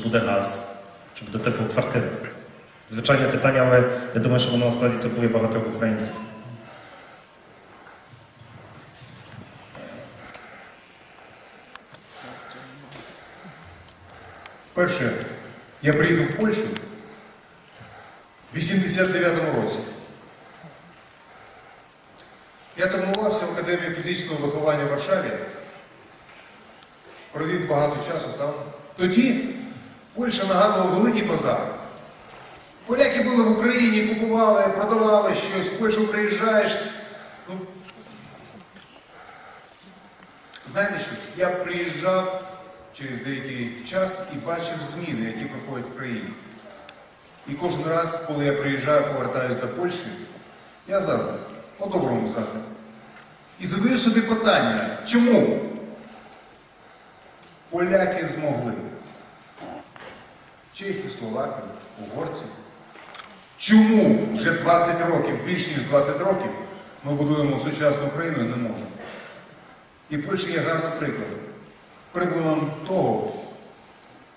буде газ, чи буде тепло в квартирах. Звичайне питання, але я думаю, що воно насправді турбує багатьох українців. Вперше я приїхав в Польщу в 89-му році. Я тренувався в Академії фізичного виховання в Варшаві, провів багато часу там. Тоді Польща нагадувала великий базар. Поляки були в Україні, купували, продавали щось, в Польщу приїжджаєш. Ну, знаєте що? Я приїжджав через деякий час і бачив зміни, які проходять в країні. І кожен раз, коли я приїжджаю, повертаюся до Польщі, я заздрю, по-доброму заздрю. І задаю собі питання, чому поляки змогли? Чехи, словаки, угорці. Чому вже 20 років, більш ніж 20 років, ми будуємо сучасну країну і не можемо? І Польща є гарним прикладом. Прикладом того,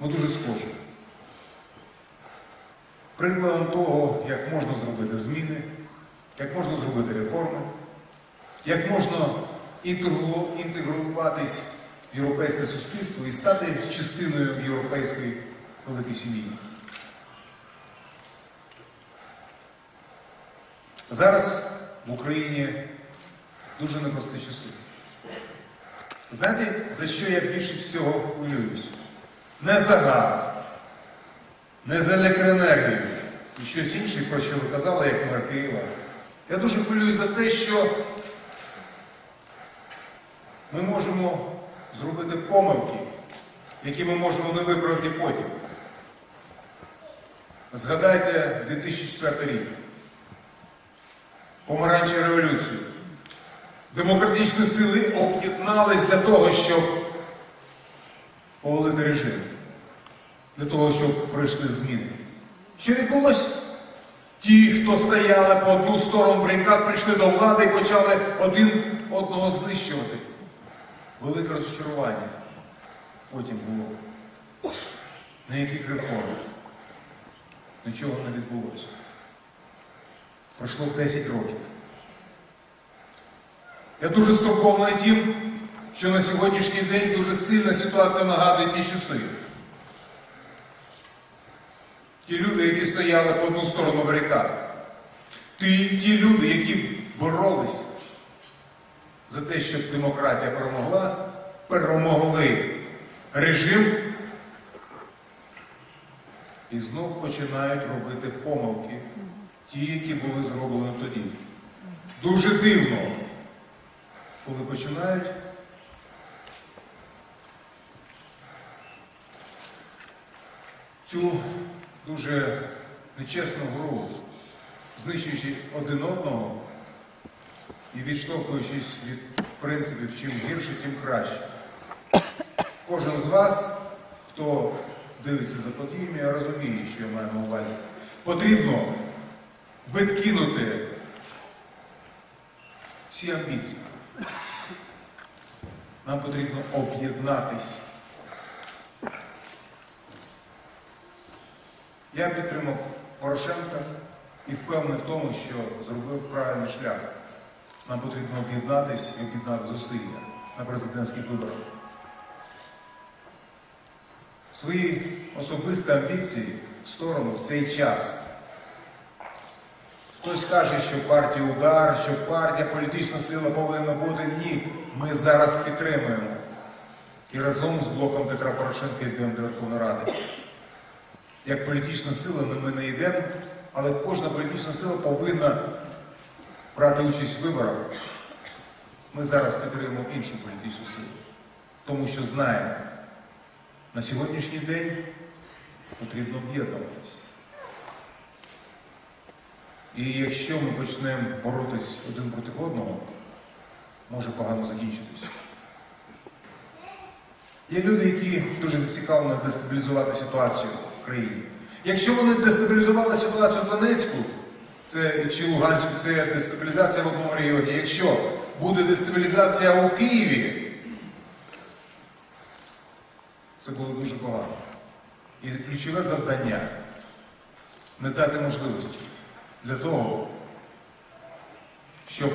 ми дуже схожі. Прикладом того, як можна зробити зміни, як можна зробити реформи, як можна інтегруватись в європейське суспільство і стати частиною європейської великої сім'ї. Зараз в Україні дуже непрості часи. Знаєте, за що я більше всього хвилююсь? Не за газ, не за електроенергію і щось інше, про що ви казали, як мер Києва. Я дуже хвилююсь за те, що ми можемо зробити помилки, які ми можемо не виправити потім. Згадайте 2004 рік. Помаранчеву революцію. Демократичні сили об'єднались для того, щоб повалити режим, для того, щоб пройшли зміни. Що відбулося? Ті, хто стояли по одну сторону барикад, прийшли до влади і почали один одного знищувати. Велике розчарування потім було. Ніяких реформ. Нічого не відбулося. Пройшло 10 років. Я дуже стурбований тим, що на сьогоднішній день дуже сильна ситуація нагадує ті часи. Ті люди, які стояли по одну сторону барикад. Ті, ті люди, які боролись за те, щоб демократія перемогла, перемогли режим і знов починають робити помилки, ті, які були зроблені тоді. Дуже дивно, коли починають цю дуже нечесну гру, знищуючи один одного і відштовхуючись від принципів чим гірше, тим краще. Кожен з вас, хто дивиться за подіями, я розумію, що я маю на увазі. Потрібно відкинути всі амбіції. Нам потрібно об'єднатись. Я підтримав Порошенка і впевнений в тому, що зробив правильний шлях. Нам потрібно об'єднатись і об'єднати зусилля на президентських виборах. Свої особисті амбіції в сторону в цей час. Хтось каже, що партія удар, що партія, політична сила повинна бути. Ні, ми зараз підтримуємо. І разом з блоком Петра Порошенка йдемо до Верховної Ради. Як політична сила ми не йдемо, але кожна політична сила повинна брати участь в виборах. Ми зараз підтримуємо іншу політичну силу, тому що знаємо, на сьогоднішній день потрібно об'єднуватися. І якщо ми почнемо боротись один проти одного, може погано закінчитись. Є люди, які дуже зацікавлені дестабілізувати ситуацію в країні. Якщо вони дестабілізували ситуацію в Донецьку, це чи Луганську, це дестабілізація в одному регіоні. Якщо буде дестабілізація у Києві, це буде дуже погано. І ключове завдання не дати можливості для того, щоб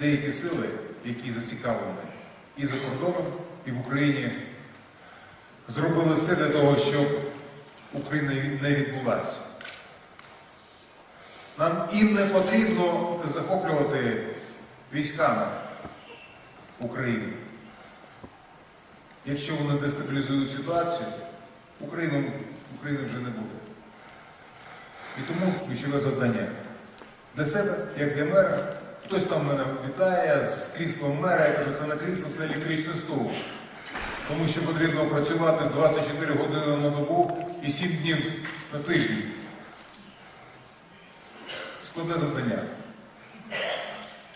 деякі сили, які зацікавлені і за кордоном, і в Україні, зробили все для того, щоб Україна не відбулася. Нам їм не потрібно захоплювати військами України. Якщо вони дестабілізують ситуацію, України, України вже не буде. І тому ключове завдання для себе, як для мера, хтось там мене вітає з кріслом мера, я кажу, це не крісло, це електричний стул. Тому що потрібно працювати 24 години на добу і 7 днів на тиждень. Складне завдання.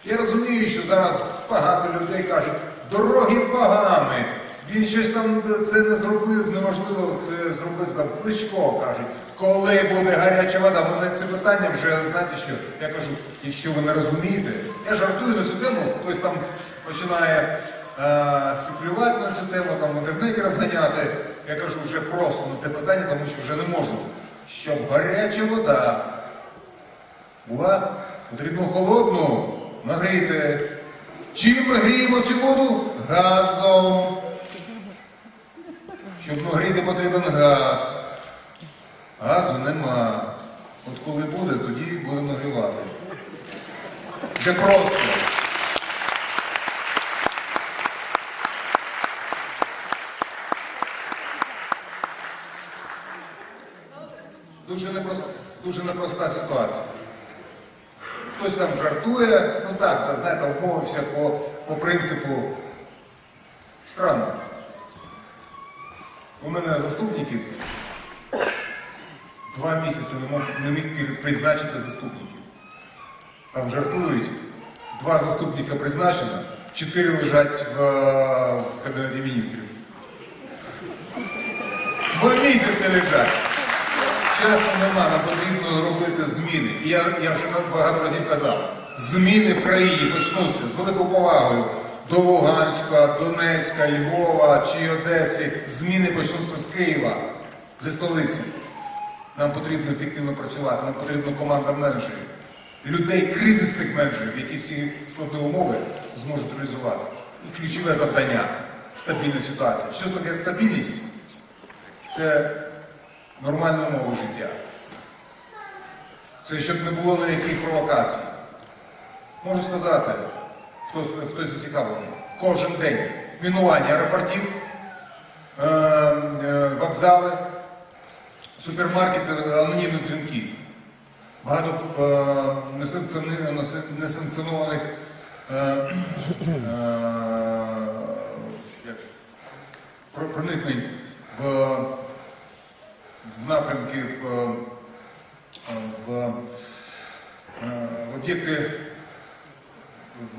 Я розумію, що зараз багато людей кажуть, дороги погані, він щось там це не зробив, неможливо це зробив там Кличко кажуть. Коли буде гаряча вода, мене це питання вже знаєте що? Я кажу, якщо ви не розумієте, я жартую на цю тему, хтось там починає е, спекулювати на цю тему, там в інтернеті розганяти. Я кажу вже просто на це питання, тому що вже не можу. Щоб гаряча вода була потрібно холодну нагріти. Чим ми гріємо цю воду? Газом. Щоб нагріти потрібен газ. Газу нема. От коли буде, тоді будемо нагрівати. Це просто. Дуже непроста, дуже непроста ситуація. Хтось там жартує, ну так, та, знаєте, обмовився по, по принципу странно. У мене заступників два місяці не мог не міг призначити заступників. Там жартують, два заступника призначено, чотири лежать в, в кабінеті міністрів. Два місяці лежать. Часу нема, нам потрібно робити зміни. І я, я вже багато разів казав, зміни в країні почнуться з великою повагою до Луганська, Донецька, Львова чи Одеси. Зміни почнуться з Києва, зі столиці. Нам потрібно ефективно працювати, нам потрібна команда менеджерів, людей, кризисних менеджерів, які ці складні умови зможуть реалізувати. І ключове завдання стабільна ситуація. Що таке стабільність? Це нормальну умову життя. Це щоб не було ніяких провокацій. Можу сказати, хтось, хтось зацікавлений, кожен день мінування аеропортів, е, е, вокзали, супермаркети, анонімні дзвінки. Багато е, несанкціонованих проникнень в в напрямки в, в, в об'єкти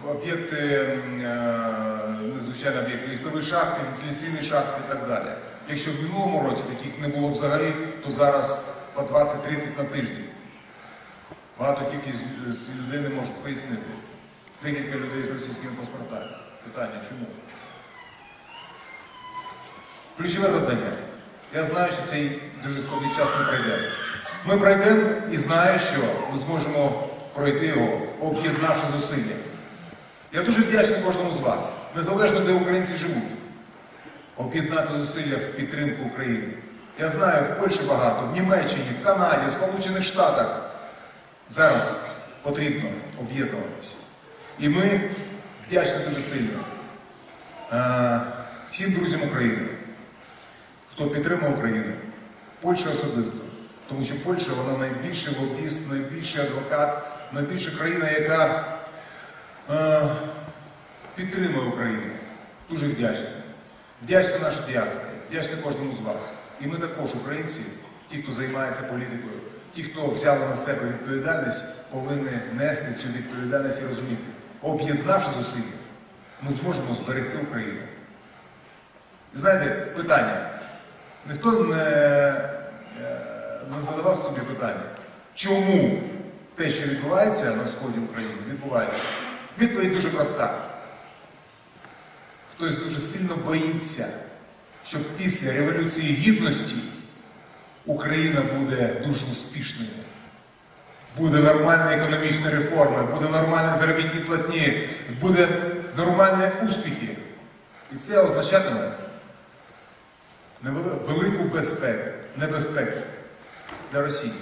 об'єкти, м, е, об'єкти, ліфтові шахти, вентиляційні шахти і так далі. Якщо в минулому році таких не було взагалі, то зараз по 20-30 на тиждень. Багато тільки з, з людей не можуть пояснити. Декілька людей з російськими паспортами. Питання чому? Ключове завдання. Я знаю, що цей дуже складний час не пройде. Ми пройдемо і знаю, що ми зможемо пройти його, об'єднавши зусилля. Я дуже вдячний кожному з вас, незалежно де українці живуть, об'єднати зусилля в підтримку України. Я знаю, в Польщі багато, в Німеччині, в Канаді, в Сполучених Штатах. Зараз потрібно об'єднуватися. І ми вдячні дуже сильно е, всім друзям України хто підтримує Україну, Польща особисто. Тому що Польща вона найбільший лобіст, найбільший адвокат, найбільша країна, яка е, підтримує Україну. Дуже вдячна. Вдячна нашій діаспорі, вдячна кожному з вас. І ми також, українці, ті, хто займається політикою, ті, хто взяли на себе відповідальність, повинні нести цю відповідальність і розуміти. Об'єднавши зусилля, ми зможемо зберегти Україну. Знаєте, питання. Ніхто не, е, не задавав собі питання, чому те, що відбувається на сході України, відбувається. Відповідь дуже проста. хтось дуже сильно боїться, що після Революції Гідності Україна буде дуже успішною. Буде нормальна економічна реформа, буде нормальні заробітні платні, буде нормальні успіхи. І це означатиме велику безпеку, небезпеку для Росії.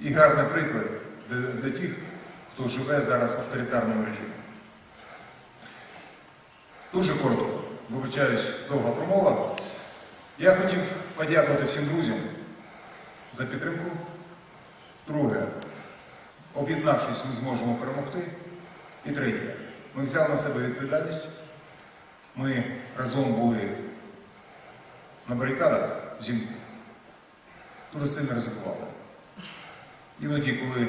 І гарний приклад для, для тих, хто живе зараз в авторитарному режимі. Дуже коротко, вибачаюсь, довга промова. Я хотів подякувати всім друзям за підтримку. Друге, об'єднавшись, ми зможемо перемогти. І третє, ми взяли на себе відповідальність. Ми разом були на барикадах взимку. Дуже сильно ризикували. Іноді, коли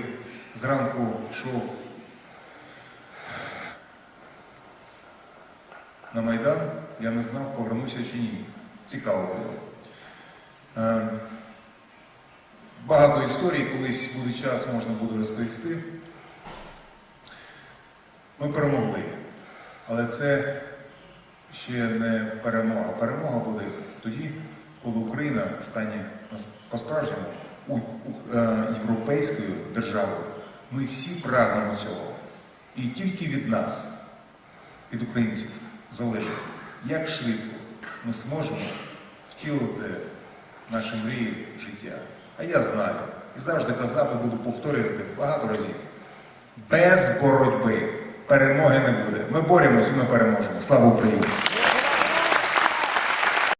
зранку йшов на Майдан, я не знав, повернуся чи ні. Цікаво було. Е, Багато історій, колись буде час, можна буде розповісти. Ми перемогли. Але це ще не перемога. Перемога буде тоді, коли Україна стане по-справжньому е, європейською державою. Ми всі прагнемо цього. І тільки від нас, від українців, залежить, як швидко ми зможемо втілити наші мрії в життя. А я знаю і завжди казав і буду повторювати багато разів. Без боротьби перемоги не буде. Ми боремося ми переможемо. Слава Україні!